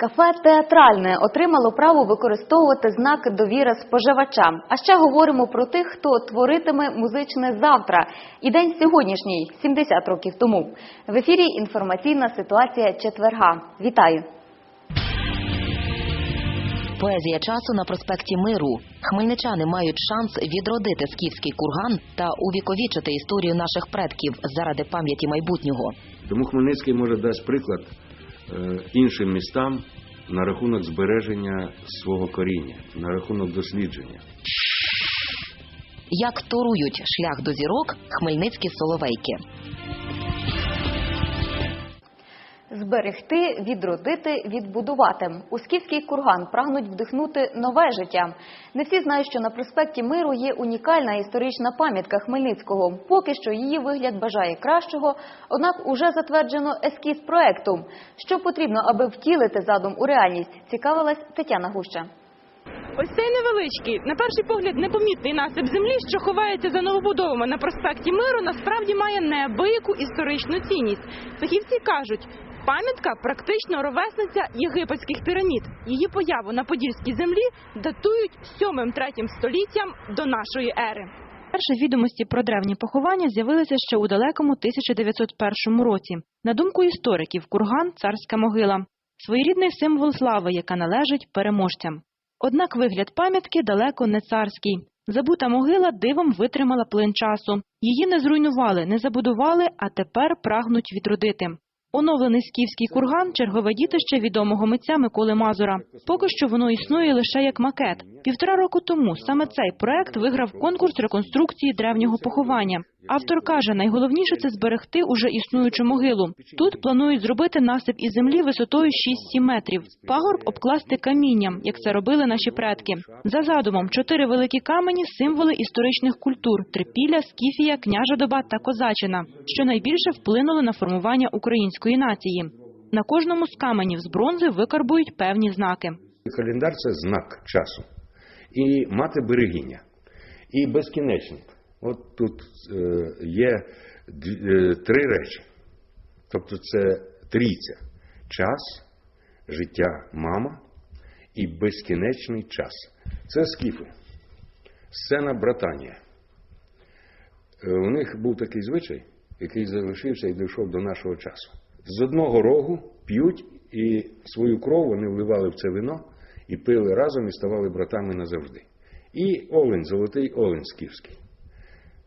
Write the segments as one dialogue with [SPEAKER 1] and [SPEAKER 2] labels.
[SPEAKER 1] Кафе театральне отримало право використовувати знак довіри споживачам. А ще говоримо про тих, хто творитиме музичне завтра і день сьогоднішній, 70 років тому. В ефірі інформаційна ситуація четверга. Вітаю.
[SPEAKER 2] Поезія часу на проспекті Миру. Хмельничани мають шанс відродити скіфський курган та увіковічити історію наших предків заради пам'яті майбутнього.
[SPEAKER 3] Тому Хмельницький може дасть приклад іншим містам на рахунок збереження свого коріння, на рахунок дослідження.
[SPEAKER 2] Як торують шлях до зірок хмельницькі соловейки.
[SPEAKER 1] Зберегти, відродити, відбудувати. У скіфський курган прагнуть вдихнути нове життя. Не всі знають, що на проспекті Миру є унікальна історична пам'ятка Хмельницького. Поки що її вигляд бажає кращого, однак уже затверджено ескіз проекту. Що потрібно, аби втілити задум у реальність, цікавилась Тетяна Гуща.
[SPEAKER 4] Ось цей невеличкий, на перший погляд, непомітний насип землі, що ховається за новобудовами на проспекті Миру, насправді має неабияку історичну цінність. Фахівці кажуть, пам'ятка практично ровесниця єгипетських пірамід. Її появу на подільській землі датують 7-3 століттям до нашої ери. Перші відомості про древні поховання з'явилися ще у далекому 1901 році. На думку істориків, курган царська могила, своєрідний символ слави, яка належить переможцям. Однак вигляд пам'ятки далеко не царський. Забута могила дивом витримала плин часу. Її не зруйнували, не забудували, а тепер прагнуть відродити. Оновлений скіфський курган чергове дітище відомого митця Миколи Мазура. Поки що воно існує лише як макет. Півтора року тому саме цей проект виграв конкурс реконструкції древнього поховання. Автор каже, найголовніше це зберегти уже існуючу могилу. Тут планують зробити насип із землі висотою 6-7 метрів. Пагорб обкласти камінням, як це робили наші предки. За задумом, чотири великі камені символи історичних культур: трипілля, скіфія, княжа доба та козачина, що найбільше вплинули на формування української нації. На кожному з каменів з бронзи викарбують певні знаки.
[SPEAKER 3] Календар це знак часу. І мати берегіння. І безкінечник. От тут е, є е, три речі. Тобто це трійця. Час, життя мама і безкінечний час. Це скіфи. Сцена братанія. Е, У них був такий звичай, який залишився і дійшов до нашого часу. З одного рогу п'ють і свою кров вони вливали в це вино і пили разом і ставали братами назавжди. І олень, золотий олень скіфський.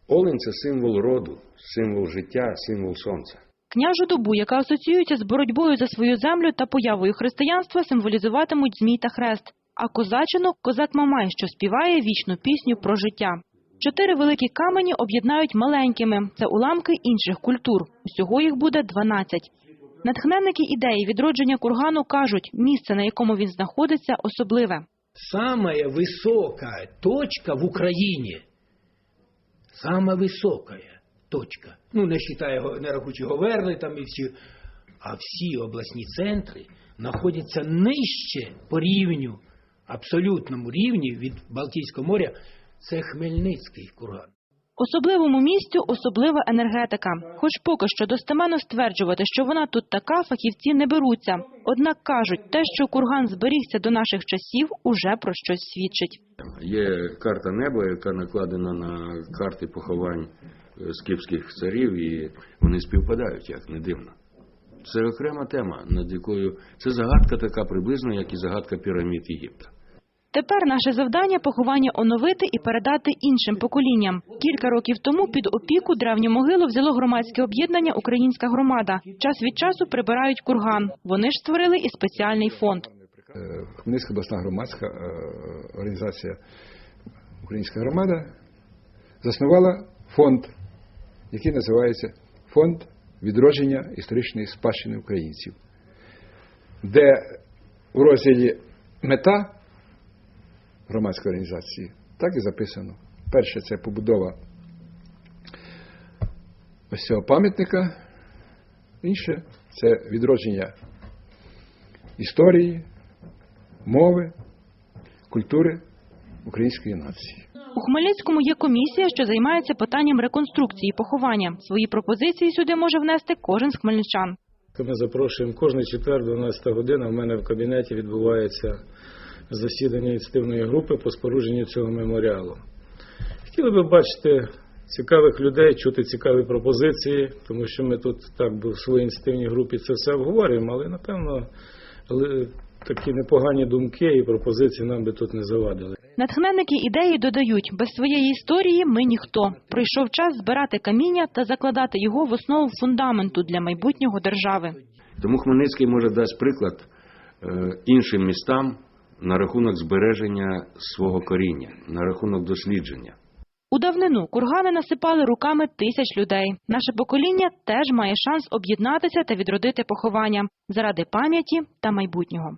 [SPEAKER 3] Олень це символ роду, символ життя, символ сонця.
[SPEAKER 4] Княжу добу, яка асоціюється з боротьбою за свою землю та появою християнства, символізуватимуть змій та хрест. А козачинок козак Мамай, що співає вічну пісню про життя. Чотири великі камені об'єднають маленькими. Це уламки інших культур. Усього їх буде 12. Натхненники ідеї відродження кургану кажуть, місце, на якому він знаходиться, особливе.
[SPEAKER 5] самая высокая точка в Украине. Самая высокая точка. Ну, не считая, не рахуючи Говерли там і всі. А всі обласні центри знаходяться нижче по рівню, абсолютному рівні від Балтійського моря. Це Хмельницький курган.
[SPEAKER 4] Особливому місцю особлива енергетика. Хоч поки що достеменно стверджувати, що вона тут така, фахівці не беруться. Однак кажуть, те, що курган зберігся до наших часів, уже про щось свідчить.
[SPEAKER 3] Є карта неба, яка накладена на карти поховань е, скіфських царів, і вони співпадають, як не дивно. Це окрема тема, над якою це загадка така приблизно, як і загадка пірамід Єгипта.
[SPEAKER 4] Тепер наше завдання поховання оновити і передати іншим поколінням. Кілька років тому під опіку древню могилу взяло громадське об'єднання Українська громада. Час від часу прибирають курган. Вони ж створили і спеціальний фонд.
[SPEAKER 6] Е, Хмельницька обласна громадська е, організація Українська громада заснувала фонд, який називається Фонд відродження історичної спадщини українців, де в розділі мета громадської організації так і записано. Перше це побудова ось цього пам'ятника, інше це відродження історії, мови, культури української нації.
[SPEAKER 4] У Хмельницькому є комісія, що займається питанням реконструкції поховання. Свої пропозиції сюди може внести кожен з хмельничан.
[SPEAKER 7] Ми запрошуємо кожний четвер, 12 година. У мене в кабінеті відбувається засідання ініціативної групи по спорудженню цього меморіалу. Хотіли би бачити цікавих людей, чути цікаві пропозиції, тому що ми тут так би в своїй ініціативній групі це все обговорюємо, але напевно такі непогані думки і пропозиції нам би тут не завадили.
[SPEAKER 4] Натхненники ідеї додають, без своєї історії ми ніхто. Прийшов час збирати каміння та закладати його в основу фундаменту для майбутнього держави.
[SPEAKER 3] Тому Хмельницький може дасть приклад е, іншим містам на рахунок збереження свого коріння, на рахунок дослідження.
[SPEAKER 4] У давнину кургани насипали руками тисяч людей. Наше покоління теж має шанс об'єднатися та відродити поховання заради пам'яті та майбутнього.